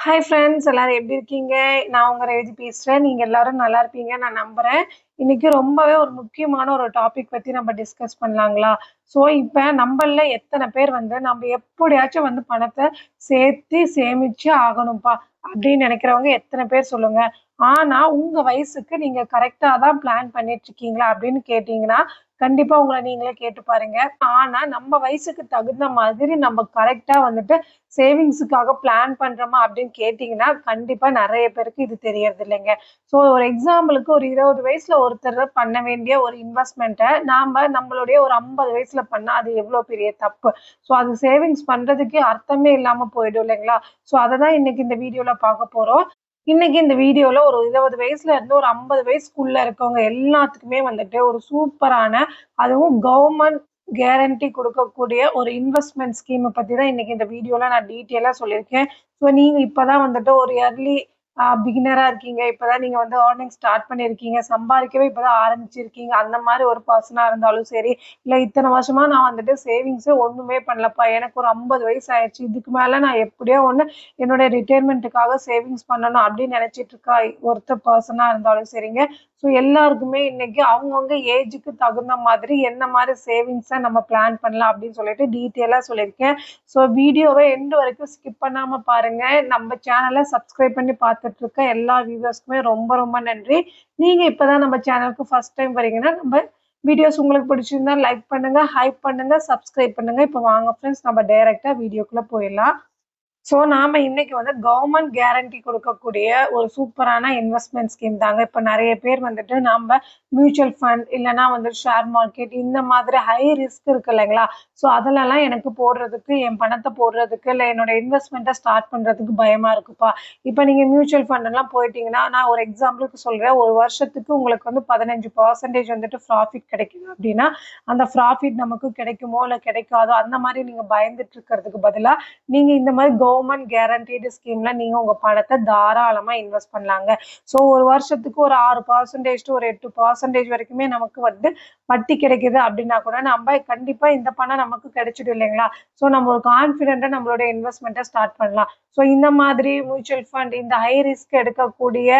Hi friends எல்லாரும் எப்படி இருக்கீங்க? நான் உங்க ரேஜி பேசுறேன். நீங்க எல்லாரும் நல்லா இருப்பீங்க நான் நம்புறேன். இன்னைக்கு ரொம்பவே ஒரு முக்கியமான ஒரு டாபிக் பத்தி நம்ம டிஸ்கஸ் பண்ணலாங்களா? ஸோ இப்போ நம்மள எத்தனை பேர் வந்து நம்ம எப்படியாச்சும் வந்து பணத்தை சேர்த்து சேமிச்சு ஆகணும்ப்பா அப்படின்னு நினைக்கிறவங்க எத்தனை பேர் சொல்லுங்க. ஆனா உங்க வயசுக்கு நீங்க கரெக்டா தான் பிளான் பண்ணிட்டு இருக்கீங்களா அப்படின்னு கேட்டீங்கன்னா கண்டிப்பா உங்களை நீங்களே கேட்டு பாருங்க. ஆனா நம்ம வயசுக்கு தகுந்த மாதிரி நம்ம கரெக்டா வந்துட்டு சேவிங்ஸுக்காக பிளான் பண்றோமா அப்படின்னு கேட்டீங்கன்னா கண்டிப்பா நிறைய பேருக்கு இது தெரியறது இல்லைங்க. ஸோ ஒரு எக்ஸாம்பிளுக்கு ஒரு இருபது வயசுல ஒருத்தர் பண்ண வேண்டிய ஒரு இன்வெஸ்ட்மெண்ட்டை நாம நம்மளுடைய ஒரு ஐம்பது வயசுல பண்ணா அது எவ்வளவு பெரிய தப்பு? ஸோ அது சேவிங்ஸ் பண்றதுக்கே அர்த்தமே இல்லாம போயிடும் இல்லைங்களா? ஸோ அதை தான் இன்னைக்கு இந்த வீடியோல பார்க்க போறோம். இன்னைக்கு இந்த வீடியோல ஒரு இருபது வயசுல இருந்து ஒரு ஐம்பது வயசுக்குள்ள இருக்கவங்க எல்லாத்துக்குமே வந்துட்டு ஒரு சூப்பரான அதுவும் கவர்மெண்ட் கேரண்டி கொடுக்கக்கூடிய ஒரு இன்வெஸ்ட்மெண்ட் ஸ்கீமை பத்தி தான் இன்னைக்கு இந்த வீடியோல நான் டீட்டெயிலாக சொல்லியிருக்கேன். ஸோ நீங்க இப்பதான் வந்துட்டு ஒரு இயர்லி பிகினராக இருக்கீங்க. இப்போ தான் நீங்கள் வந்து ஏர்னிங் ஸ்டார்ட் பண்ணிருக்கீங்க சம்பாதிக்கவே இப்பதான் ஆரம்பிச்சிருக்கீங்க. அந்த மாதிரி ஒரு பர்சனாக இருந்தாலும் சரி இல்லை இத்தனை வருஷமா நான் வந்துட்டு சேவிங்ஸே ஒன்றுமே பண்ணலப்பா. எனக்கு ஒரு ஐம்பது வயசு ஆயிடுச்சு. இதுக்கு மேலே நான் எப்படியோ ஒன்று என்னுடைய ரிட்டையர்மெண்ட்டுக்காக சேவிங்ஸ் பண்ணணும் அப்படின்னு நினச்சிட்டு இருக்கா ஒருத்த பர்சனாக இருந்தாலும் சரிங்க. ஸோ எல்லாருக்குமே இன்னைக்கு அவங்கவுங்க ஏஜுக்கு தகுந்த மாதிரி என்ன மாதிரி சேவிங்ஸை நம்ம பிளான் பண்ணலாம் அப்படின்னு சொல்லிட்டு டீட்டெயிலாக சொல்லியிருக்கேன். ஸோ வீடியோவை எண்டு வரைக்கும் ஸ்கிப் பண்ணாமல் பாருங்கள் நம்ம சேனலை சப்ஸ்கிரைப் பண்ணி பார்த்துட்டு இருக்க எல்லா வியூவர்ஸ்க்குமே ரொம்ப ரொம்ப நன்றி. நீங்கள் இப்போ தான் நம்ம சேனலுக்கு ஃபஸ்ட் டைம் வரீங்கன்னா நம்ம வீடியோஸ் உங்களுக்கு பிடிச்சிருந்தா லைக் பண்ணுங்கள் ஹைப் பண்ணுங்கள் சப்ஸ்கிரைப் பண்ணுங்க. இப்போ வாங்க ஃப்ரெண்ட்ஸ் நம்ம டைரெக்டாக வீடியோக்குள்ளே போயிடலாம். ஸோ நாம இன்னைக்கு வந்து கவர்மெண்ட் கேரண்டி கொடுக்கக்கூடிய ஒரு சூப்பரான இன்வெஸ்ட்மெண்ட் ஸ்கீம் தாங்க. இப்போ நிறைய பேர் வந்துட்டு நம்ம மியூச்சுவல் ஃபண்ட் இல்லைன்னா வந்து ஷேர் மார்க்கெட் இந்த மாதிரி ஹை ரிஸ்க் இருக்கு இல்லைங்களா? ஸோ அதிலலாம் எனக்கு போடுறதுக்கு என் பணத்தை போடுறதுக்கு இல்லை என்னோட இன்வெஸ்ட்மெண்ட்டை ஸ்டார்ட் பண்ணுறதுக்கு பயமா இருக்குப்பா. இப்போ நீங்கள் மியூச்சுவல் ஃபண்டெல்லாம் போயிட்டீங்கன்னா நான் ஒரு எக்ஸாம்பிளுக்கு சொல்கிறேன் ஒரு வருஷத்துக்கு உங்களுக்கு வந்து பதினஞ்சு பர்சன்டேஜ் வந்துட்டு ப்ராஃபிட் கிடைக்குது அப்படின்னா அந்த ப்ராஃபிட் நமக்கு கிடைக்குமோ இல்லை கிடைக்காதோ அந்த மாதிரி நீங்கள் பயந்துட்டு இருக்கிறதுக்கு பதிலாக நீங்கள் இந்த மாதிரி கவர்மெண்ட் கேரண்டீடு ஸ்கீம்ல நீங்க உங்க பணத்தை தாராளமா இன்வெஸ்ட் பண்ணலாங்க. ஸோ ஒரு வருஷத்துக்கு ஒரு ஆறு பர்சன்டேஜ் டு ஒரு எட்டு பர்சன்டேஜ் வரைக்குமே நமக்கு வந்து வட்டி கிடைக்குது அப்படின்னா கூட நம்ம கண்டிப்பா இந்த பணம் நமக்கு கிடைச்சிடும் இல்லைங்களா? ஸோ நம்ம ஒரு கான்ஃபிடென்ட்டா நம்மளோட இன்வெஸ்ட்மெண்ட்டை ஸ்டார்ட் பண்ணலாம். ஸோ இந்த மாதிரி மியூச்சுவல் ஃபண்ட் இந்த ஹை ரிஸ்க் எடுக்கக்கூடிய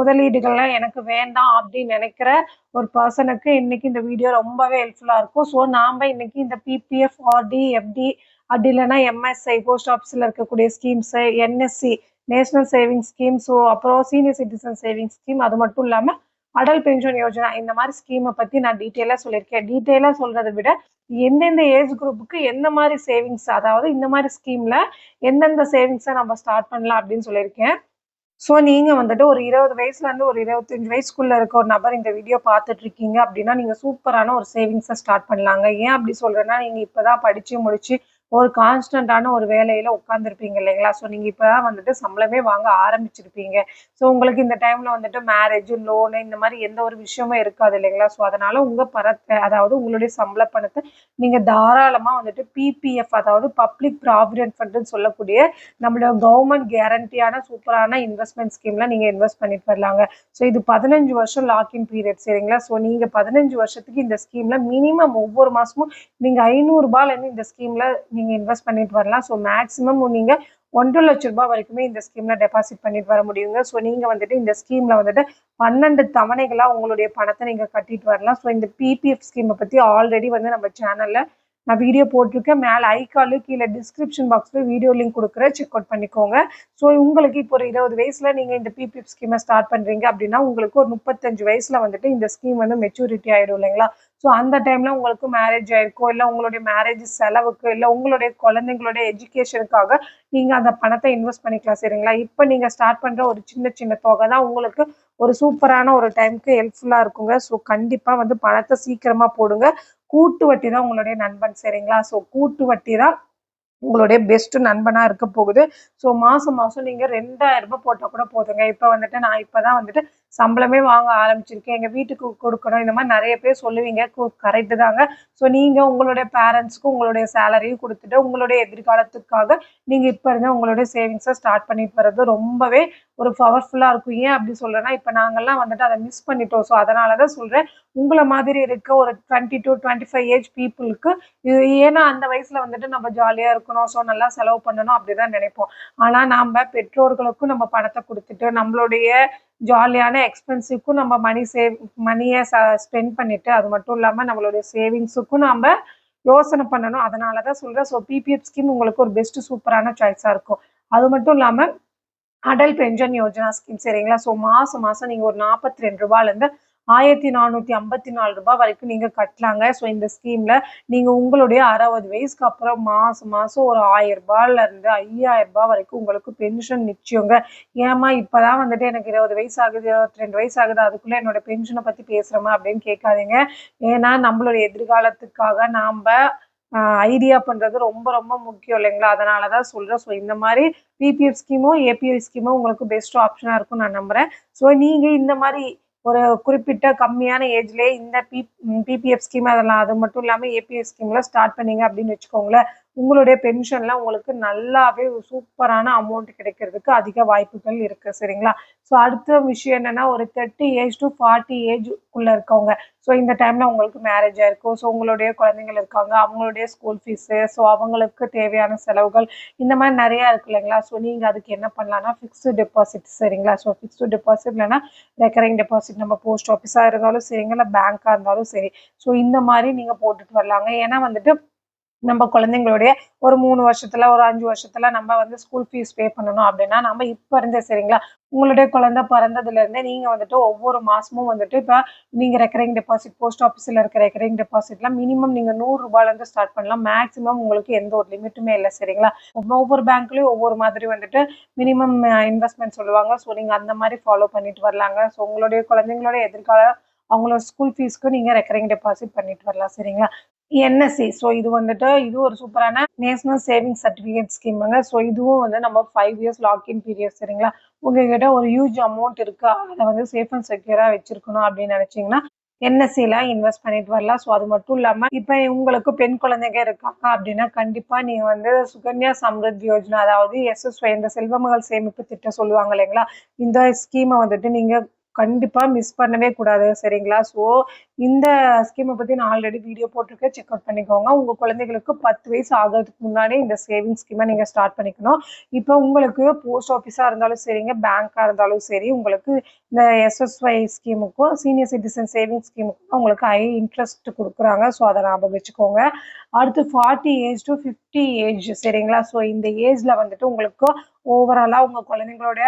முதலீடுகள்லாம் எனக்கு வேண்டாம் அப்படின்னு நினைக்கிற ஒரு பர்சனுக்கு இன்னைக்கு இந்த வீடியோ ரொம்பவே ஹெல்ப்ஃபுல்லாக இருக்கும். ஸோ நாம் இன்னைக்கு இந்த பிபிஎஃப் ஆர்டி எஃப்டி அப்படி இல்லைன்னா எம்எஸ்ஐ போஸ்ட் ஆஃபீஸில் இருக்கக்கூடிய schemes NSC national saving scheme so அப்புறம் சீனியர் சிட்டிசன் சேவிங் ஸ்கீம் அது மட்டும் இல்லாமல் அடல் பென்ஷன் யோஜனா இந்த மாதிரி ஸ்கீமை பற்றி நான் டீட்டெயிலாக சொல்லியிருக்கேன். டீட்டெயிலாக சொல்கிறத விட எந்தெந்த ஏஜ் குரூப்புக்கு எந்த மாதிரி சேவிங்ஸ் அதாவது இந்த மாதிரி ஸ்கீமில் எந்தெந்த சேவிங்ஸை நம்ம ஸ்டார்ட் பண்ணலாம் அப்படின்னு சொல்லியிருக்கேன். ஸோ நீங்கள் வந்துட்டு ஒரு இருபது வயசுலேருந்து ஒரு இருபத்தஞ்சு வயசுக்குள்ளே இருக்க ஒரு நபர் இந்த வீடியோ பார்த்துட்டு இருக்கீங்க அப்படின்னா நீங்கள் சூப்பரான ஒரு சேவிங்ஸை ஸ்டார்ட் பண்ணலாங்க. ஏன் அப்படி சொல்கிறேன்னா நீங்கள் இப்போ தான் படித்து முடித்து ஒரு கான்ஸ்டன்டான ஒரு வேலையில உட்காந்துருப்பீங்க இல்லைங்களா? ஸோ நீங்க இப்பதான் வந்துட்டு சம்பளமே வாங்க ஆரம்பிச்சிருப்பீங்க. ஸோ உங்களுக்கு இந்த டைம்ல வந்துட்டு மேரேஜ் லோனு இந்த மாதிரி எந்த ஒரு விஷயமும் இருக்காது இல்லைங்களா? ஸோ அதனால உங்க பணத்தை அதாவது உங்களுடைய சம்பள பணத்தை நீங்க தாராளமா வந்துட்டு பிபிஎஃப் அதாவது பப்ளிக் ப்ராவிடென்ட் ஃபண்ட்னு சொல்லக்கூடிய நம்மளோட கவர்மெண்ட் கேரண்டியான சூப்பரான இன்வெஸ்ட்மெண்ட் ஸ்கீம்ல நீங்க இன்வெஸ்ட் பண்ணிட்டு வரலாங்க. ஸோ இது பதினஞ்சு வருஷம் லாக்இன் பீரியட் சரிங்களா? ஸோ நீங்க பதினஞ்சு வருஷத்துக்கு இந்த ஸ்கீம்ல மினிமம் ஒவ்வொரு மாசமும் நீங்க ஐநூறு இந்த ஸ்கீம்ல நீங்கள் இன்வெஸ்ட் பண்ணிட்டு வரலாம். ஸோ மேக்ஸிமம் நீங்கள் ஒன்றரை லட்ச ரூபாய் வரைக்குமே இந்த ஸ்கீம்ல டெபாசிட் பண்ணிட்டு வர முடியுங்க. ஸோ நீங்க வந்துட்டு இந்த ஸ்கீம்ல வந்துட்டு பன்னெண்டு தவணைகளாக உங்களுடைய பணத்தை நீங்க கட்டிட்டு வரலாம். ஸோ இந்த பிபிஎஃப் ஸ்கீமை பத்தி ஆல்ரெடி வந்து நம்ம சேனல்ல நான் வீடியோ போட்டிருக்கேன். மேலே ஐக்காலு கீழே டிஸ்கிரிப்ஷன் பாக்ஸில் வீடியோ லிங்க் கொடுக்குறேன். செக் அவுட் பண்ணிக்கோங்க. ஸோ உங்களுக்கு இப்போ ஒரு இருபது வயசில் நீங்கள் இந்த பிபிஎஃப் ஸ்கீமை ஸ்டார்ட் பண்ணுறீங்க அப்படின்னா உங்களுக்கு ஒரு முப்பத்தஞ்சு வயசில் வந்துட்டு இந்த ஸ்கீம் வந்து மெச்சூரிட்டி ஆகிடும் இல்லைங்களா? ஸோ அந்த டைமில் உங்களுக்கு மேரேஜ் ஆயிருக்கோ இல்லை உங்களுடைய மேரேஜ் செலவுக்கு இல்லை உங்களுடைய குழந்தைங்களுடைய எஜுகேஷனுக்காக நீங்கள் அந்த பணத்தை இன்வெஸ்ட் பண்ணிக்கலாம் சரிங்களா இப்போ நீங்கள் ஸ்டார்ட் பண்ணுற ஒரு சின்ன சின்ன தொகை தான் உங்களுக்கு ஒரு சூப்பரான ஒரு டைமுக்கு ஹெல்ப்ஃபுல்லாக இருக்குங்க. ஸோ கண்டிப்பாக வந்து பணத்தை சீக்கிரமாக போடுங்க. கூட்டு வட்டி தான் உங்களுடைய நண்பன் சரிங்களா? ஸோ கூட்டு வட்டி தான் உங்களுடைய பெஸ்ட் நண்பனா இருக்க போகுது. ஸோ மாசம் மாசம் நீங்க ரெண்டாயிரம் ரூபாய் போட்டா கூட போதுங்க. இப்போ வந்துட்டு நான் இப்பதான் வந்துட்டு சம்பளமே வாங்க ஆரம்பிச்சிருக்கேன். எங்க வீட்டுக்கு கொடுக்கணும். இந்த மாதிரி நிறைய பேர் சொல்லுவீங்க. கரெக்டு தாங்க. ஸோ நீங்க உங்களுடைய பேரண்ட்ஸ்க்கு உங்களுடைய சேலரியும் கொடுத்துட்டு உங்களுடைய எதிர்காலத்துக்காக நீங்க இப்ப இருந்து உங்களுடைய சேவிங்ஸை ஸ்டார்ட் பண்ணிட்டு வர்றது ரொம்பவே ஒரு பவர்ஃபுல்லா இருக்கும். ஏன் அப்படி சொல்றேன்னா இப்போ நாங்கெல்லாம் வந்துட்டு அதை மிஸ் பண்ணிட்டோம். ஸோ அதனால தான் சொல்றேன். உங்களை மாதிரி இருக்க ஒரு twenty to twenty five age பீப்புளுக்கு இது ஏன்னா அந்த வயசுல வந்துட்டு நம்ம ஜாலியா இருக்கும். இருக்கணும் ஸோ நல்லா செலவு பண்ணணும் அப்படிதான் நினைப்போம். ஆனால் நாம பெற்றோர்களுக்கும் நம்ம பணத்தை கொடுத்துட்டு நம்மளுடைய ஜாலியான எக்ஸ்பென்சிவ்க்கும் நம்ம மணி சேவ் மணியை ஸ்பெண்ட் பண்ணிட்டு அது மட்டும் இல்லாமல் நம்மளுடைய சேவிங்ஸுக்கும் நம்ம யோசனை பண்ணணும். அதனால தான் சொல்றேன் ஸோ பிபிஎஃப் ஸ்கீம் உங்களுக்கு ஒரு பெஸ்ட்டு சூப்பரான சாய்ஸாக இருக்கும். அது மட்டும் இல்லாமல் அடல் பென்ஷன் யோஜனா ஸ்கீம் சரிங்களா? ஸோ மாசம் மாதம் நீங்கள் ஒரு நாற்பத்தி ரெண்டு ரூபாலேருந்து இருந்து ஆயிரத்தி நானூத்தி ஐம்பத்தி நாலு ரூபாய் வரைக்கும் நீங்க கட்டலாங்க. ஸோ இந்த ஸ்கீம்ல நீங்க உங்களுடைய அறுபது வயசுக்கு அப்புறம் மாசம் மாசம் ஒரு ஆயிரம் ரூபாயில இருந்து ஐயாயிரம் ரூபாய் வரைக்கும் உங்களுக்கு பென்ஷன் நிச்சயங்க. ஏமா இப்பதான் வந்துட்டு எனக்கு இருபது வயசு ஆகுது இருபத்தி ரெண்டு வயசு ஆகுது அதுக்குள்ள என்னோட பென்ஷனை பத்தி பேசுறோமா அப்படின்னு கேட்காதீங்க. ஏன்னா நம்மளுடைய எதிர்காலத்துக்காக நாம ஐடியா பண்றது ரொம்ப ரொம்ப முக்கியம் இல்லைங்களா? அதனாலதான் சொல்றேன். ஸோ இந்த மாதிரி பிபிஎஃப் ஸ்கீமும் ஏபிஎஃப் ஸ்கீமும் உங்களுக்கு பெஸ்ட் ஆப்ஷனா இருக்கும் நான் நம்புறேன். ஸோ நீங்க இந்த மாதிரி ஒரு குறிப்பிட்ட கம்மியான ஏஜ்லேயே இந்த பி பிபிஎஃப் ஸ்கீம் அதெல்லாம் அது மட்டும் இல்லாமல் ஏபிஎஃப் ஸ்கீம்லாம் ஸ்டார்ட் பண்ணீங்க அப்படின்னு வச்சுக்கோங்களேன். உங்களுடைய பென்ஷன்ல உங்களுக்கு நல்லாவே சூப்பரான அமௌண்ட் கிடைக்கிறதுக்கு அதிக வாய்ப்புகள் இருக்கு சரிங்களா? ஸோ அடுத்த விஷயம் என்னன்னா ஒரு thirty age to forty age உள்ள இருக்கவங்க. ஸோ இந்த டைம்ல உங்களுக்கு மேரேஜ் ஆயிருக்கும் ஸோ உங்களுடைய குழந்தைங்கள் இருக்காங்க. அவங்களுடைய ஸ்கூல் ஃபீஸு ஸோ அவங்களுக்கு தேவையான செலவுகள் இந்த மாதிரி நிறைய இருக்கு இல்லைங்களா? ஸோ நீங்க அதுக்கு என்ன பண்ணலாம்னா ஃபிக்ஸ்டு டெபாசிட் சரிங்களா? ஸோ ஃபிக்ஸ்டு டெபாசிட் இல்லைன்னா ரெக்கரிங் டெபாசிட் நம்ம போஸ்ட் ஆஃபீஸாக இருந்தாலும் சரிங்களா பேங்க்காக இருந்தாலும் சரி. ஸோ இந்த மாதிரி நீங்க போட்டுட்டு வரலாங்க. ஏன்னா வந்துட்டு நம்ம குழந்தைங்களுடைய ஒரு மூணு வருஷத்துல ஒரு அஞ்சு வருஷத்துல நம்ம வந்து ஸ்கூல் ஃபீஸ் பே பண்ணணும் அப்படின்னா நம்ம இப்ப இருந்தே சரிங்களா? உங்களுடைய குழந்தை பிறந்ததுல இருந்தே நீங்க வந்துட்டு ஒவ்வொரு மாசமும் வந்துட்டு இப்ப நீங்க ரெக்கரிங் டெபாசிட் போஸ்ட் ஆஃபீஸில் இருக்க ரெக்கரிங் டெபாசிட்லாம் மினிமம் நீங்க நூறு ரூபாயில இருந்து ஸ்டார்ட் பண்ணலாம். மேக்ஸிமம் உங்களுக்கு எந்த ஒரு லிமிட்டுமே இல்லை சரிங்களா? ஒவ்வொரு பேங்க்லயும் ஒவ்வொரு மாதிரி வந்துட்டு மினிமம் இன்வெஸ்ட்மெண்ட் சொல்லுவாங்க. ஸோ நீங்க அந்த மாதிரி ஃபாலோ பண்ணிட்டு வரலாங்க. ஸோ உங்களுடைய குழந்தைங்களோட எதிர்கால அவங்களோட ஸ்கூல் ஃபீஸ்க்கு நீங்க ரெக்கரிங் டெபாசிட் பண்ணிட்டு வரலாம் சரிங்களா? என்எஸ்சி ஸோ இது வந்துட்டு இது ஒரு சூப்பரான நேஷனல் சேவிங் சர்டிஃபிகேட் ஸ்கீமுங்க ஸோ இதுவும் வந்து நம்ம ஃபைவ் இயர்ஸ் லாக்இன் பீரியட் சரிங்களா? உங்ககிட்ட ஒரு ஹியூஜ் அமௌண்ட் இருக்கு. அதை வந்து சேஃப் அண்ட் செக்யூரா வச்சிருக்கணும் அப்படின்னு நினைச்சீங்கன்னா என்எஸ்சில இன்வெஸ்ட் பண்ணிட்டு வரலாம். ஸோ அது மட்டும் இல்லாம இப்ப உங்களுக்கு பெண் குழந்தைங்க இருக்காங்க அப்படின்னா கண்டிப்பா நீங்க வந்து சுகன்யா சம்ருத் யோஜனா அதாவது எஸ்எஸ்ஒய் இந்த செல்வமகள் சேமிப்பு திட்டம் சொல்லுவாங்க இல்லைங்களா? இந்த ஸ்கீமை வந்துட்டு நீங்க கண்டிப்பாக மிஸ் பண்ணவே கூடாது சரிங்களா? ஸோ இந்த ஸ்கீமை பற்றி நான் ஆல்ரெடி வீடியோ போட்டிருக்கேன். செக் அவுட் பண்ணிக்கோங்க. உங்கள் குழந்தைகளுக்கு பத்து வயசு ஆகிறதுக்கு முன்னாடி இந்த சேவிங்ஸ் ஸ்கீமை நீங்கள் ஸ்டார்ட் பண்ணிக்கணும். இப்போ உங்களுக்கு போஸ்ட் ஆஃபீஸாக இருந்தாலும் சரிங்க பேங்க்காக இருந்தாலும் சரி உங்களுக்கு இந்த எஸ்எஸ்ஒய் ஸ்கீமுக்கும் சீனியர் சிட்டிசன் சேவிங் ஸ்கீமுக்கும் உங்களுக்கு ஹை இன்ட்ரெஸ்ட் கொடுக்குறாங்க. ஸோ அதை ஞாபகம் வச்சுக்கோங்க. அடுத்து forty age to fifty age சரிங்களா? ஸோ இந்த ஏஜில் வந்துட்டு உங்களுக்கு ஓவராலாக உங்கள் குழந்தைங்களோட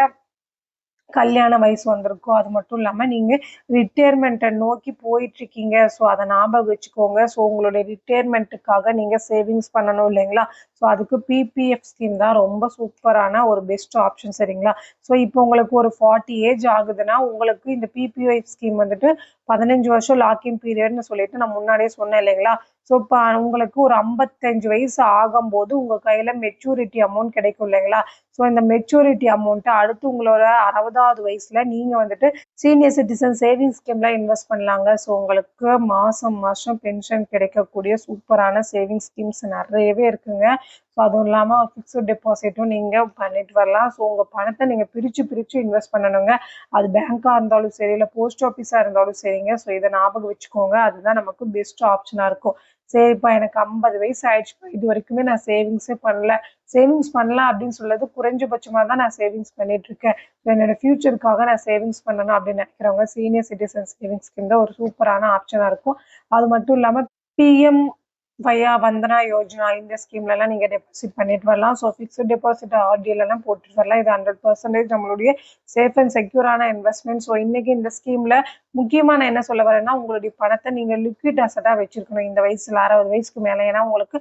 கல்யாண வயசு வந்திருக்கோ அது மட்டும் இல்லாம நீங்க ரிட்டையர்மெண்ட்டை நோக்கி போயிட்டு இருக்கீங்க ஸோ அதை ஞாபகம் வச்சுக்கோங்க. ஸோ உங்களுடைய ரிட்டையர்மெண்ட்டுக்காக நீங்க சேவிங்ஸ் பண்ணணும் இல்லைங்களா? ஸோ அதுக்கு பிபிஎஃப் ஸ்கீம் தான் ரொம்ப சூப்பரான ஒரு பெஸ்ட் ஆப்ஷன் சரிங்களா? ஸோ இப்போ உங்களுக்கு ஒரு ஃபார்ட்டி ஏஜ் ஆகுதுன்னா உங்களுக்கு இந்த பிபிஎஃப் ஸ்கீம் வந்துட்டு பதினஞ்சு வருஷம் லாக்கிங் பீரியட்னு சொல்லிட்டு நான் முன்னாடியே சொன்னேன் இல்லைங்களா? ஸோ இப்போ உங்களுக்கு ஒரு ஐம்பத்தஞ்சு வயசு ஆகும்போது உங்கள் கையில் மெச்சூரிட்டி அமௌண்ட் கிடைக்கும் இல்லைங்களா? ஸோ இந்த மெச்சூரிட்டி அமௌண்ட்டை அடுத்து உங்களோட அறுபதாவது வயசில் நீங்கள் வந்துட்டு சீனியர் சிட்டிசன் சேவிங்ஸ் ஸ்கீம்லாம் இன்வெஸ்ட் பண்ணலாங்க. ஸோ உங்களுக்கு மாதம் மாதம் பென்ஷன் கிடைக்கக்கூடிய சூப்பரான சேவிங்ஸ் ஸ்கீம்ஸ் நிறையவே இருக்குங்க. ஸோ அதுவும் இல்லாமல் ஃபிக்ஸட் டெபாசிட்டும் நீங்கள் பண்ணிட்டு வரலாம். ஸோ உங்கள் பணத்தை நீங்கள் பிரித்து பிரித்து இன்வெஸ்ட் பண்ணணுங்க. அது பேங்காக இருந்தாலும் சரி இல்லை போஸ்ட் ஆஃபீஸாக இருந்தாலும் சரிங்க. ஸோ இதை ஞாபகம் வச்சுக்கோங்க. அதுதான் நமக்கு பெஸ்ட் ஆப்ஷனாக இருக்கும். சரிப்பா எனக்கு ஐம்பது வயசு ஆயிடுச்சுப்பா இது வரைக்குமே நான் சேவிங்ஸே பண்ணல. சேவிங்ஸ் பண்ணலாம் அப்படின்னு சொல்றது குறைஞ்சபட்சமாக தான் நான் சேவிங்ஸ் பண்ணிட்டு இருக்கேன். என்னோட ஃபியூச்சருக்காக நான் சேவிங்ஸ் பண்ணணும் அப்படின்னு நினைக்கிறவங்க சீனியர் சிட்டிசன் சேவிங்ஸ் ஸ்கீம் தான் ஒரு சூப்பரான ஆப்ஷனாக இருக்கும். அது மட்டும் இல்லாமல் பிஎம் வயா வந்தனா யோஜனா இந்த ஸ்கீம்ல எல்லாம் நீங்க டெபாசிட் பண்ணிட்டு வரலாம் ஸோ ஃபிக்ஸ்ட் டெபாசிட் ஆர்டிஎல் எல்லாம் போட்டுட்டு வரலாம். இது ஹண்ட்ரட் பர்சன்டேஜ் நம்மளுடைய சேஃப் அண்ட் செக்யூரான இன்வெஸ்ட்மெண்ட் ஸோ இன்னைக்கு இந்த ஸ்கீம்ல முக்கியமா நான் என்ன சொல்ல வரேன்னா உங்களுடைய பணத்தை நீங்க லிக்விட் அசட்டா வச்சிருக்கணும். இந்த வயசுல அறுபது வயசுக்கு மேல. ஏன்னா உங்களுக்கு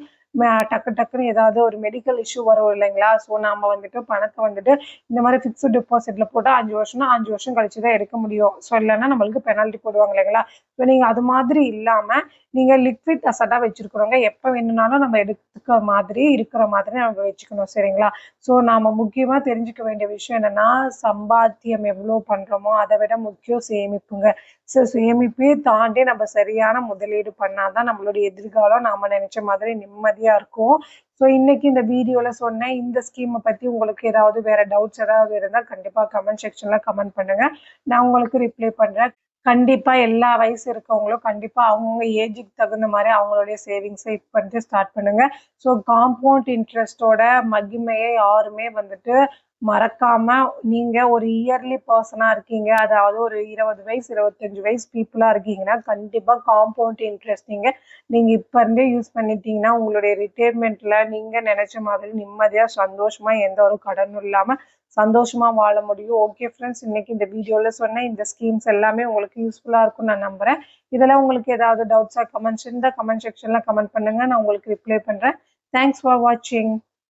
டக்கு டக்குன்னு ஏதாவது ஒரு மெடிக்கல் இஷ்யூ வரும் இல்லைங்களா? ஸோ நாம வந்துட்டு பணத்தை வந்துட்டு இந்த மாதிரி ஃபிக்ஸ்ட் டெபாசிட்ல போட்டால் அஞ்சு வருஷம்னா அஞ்சு வருஷம் கழிச்சு தான் எடுக்க முடியும். ஸோ இல்லைன்னா நம்மளுக்கு பெனால்ட்டி போடுவாங்க இல்லைங்களா? ஸோ நீங்க அது மாதிரி இல்லாம நீங்க லிக்விட் அசட்டா வச்சிருக்கிறவங்க எப்ப வேணும்னாலும் நம்ம எடுத்துக்க மாதிரி இருக்கிற மாதிரி நம்ம வச்சுக்கணும். சரிங்களா? ஸோ நாம முக்கியமா தெரிஞ்சுக்க வேண்டிய விஷயம் என்னன்னா சம்பாத்தியம் எவ்வளவு பண்றோமோ அதை விட முக்கியம் சேமிப்புங்க. ஸோ சேமிப்பே தாண்டி நம்ம சரியான முதலீடு பண்ணாதான் நம்மளுடைய எதிர்காலம் நாம நினைச்ச மாதிரி நிம்மதியா இருக்கும். ஸோ இன்னைக்கு இந்த வீடியோவில் சொன்ன இந்த ஸ்கீமை பற்றி உங்களுக்கு ஏதாவது வேற டவுட்ஸ் ஏதாவது இருந்தால் கண்டிப்பாக கமெண்ட் செக்ஷனில் கமெண்ட் பண்ணுங்க. நான் உங்களுக்கு ரிப்ளை பண்ணுறேன் கண்டிப்பாக எல்லா வயசு இருக்கவங்களும் கண்டிப்பாக அவங்கவுங்க ஏஜுக்கு தகுந்த மாதிரி அவங்களுடைய சேவிங்ஸை இப்போ வந்து ஸ்டார்ட் பண்ணுங்க. ஸோ காம்பவுண்ட் இன்ட்ரெஸ்டோட மகிமையை யாருமே வந்துட்டு மறக்காம நீங்க ஒரு இயர்லி பர்சனா இருக்கீங்க. அதாவது ஒரு இருபது வயசு இருபத்தஞ்சு வயசு பீப்புளா இருக்கீங்கன்னா கண்டிப்பா காம்பவுண்ட் இன்ட்ரெஸ்ட் நீங்க நீங்க இப்ப இருந்தே யூஸ் பண்ணிட்டீங்கன்னா உங்களுடைய ரிட்டையர்மெண்ட்ல நீங்க நினைச்ச மாதிரி நிம்மதியா சந்தோஷமா எந்த ஒரு கடனும் இல்லாம சந்தோஷமா வாழ முடியும். ஓகே ஃப்ரெண்ட்ஸ் இன்னைக்கு இந்த வீடியோல சொன்ன இந்த ஸ்கீம்ஸ் எல்லாமே உங்களுக்கு யூஸ்ஃபுல்லா இருக்கும் நான் நம்புறேன். இதெல்லாம் உங்களுக்கு ஏதாவது டவுட்ஸா கமெண்ட்ஸ் இருந்தால் கமெண்ட் செக்ஷன்ல கமெண்ட் பண்ணுங்க. நான் உங்களுக்கு ரிப்ளை பண்றேன். தேங்க்ஸ் ஃபார் வாட்சிங்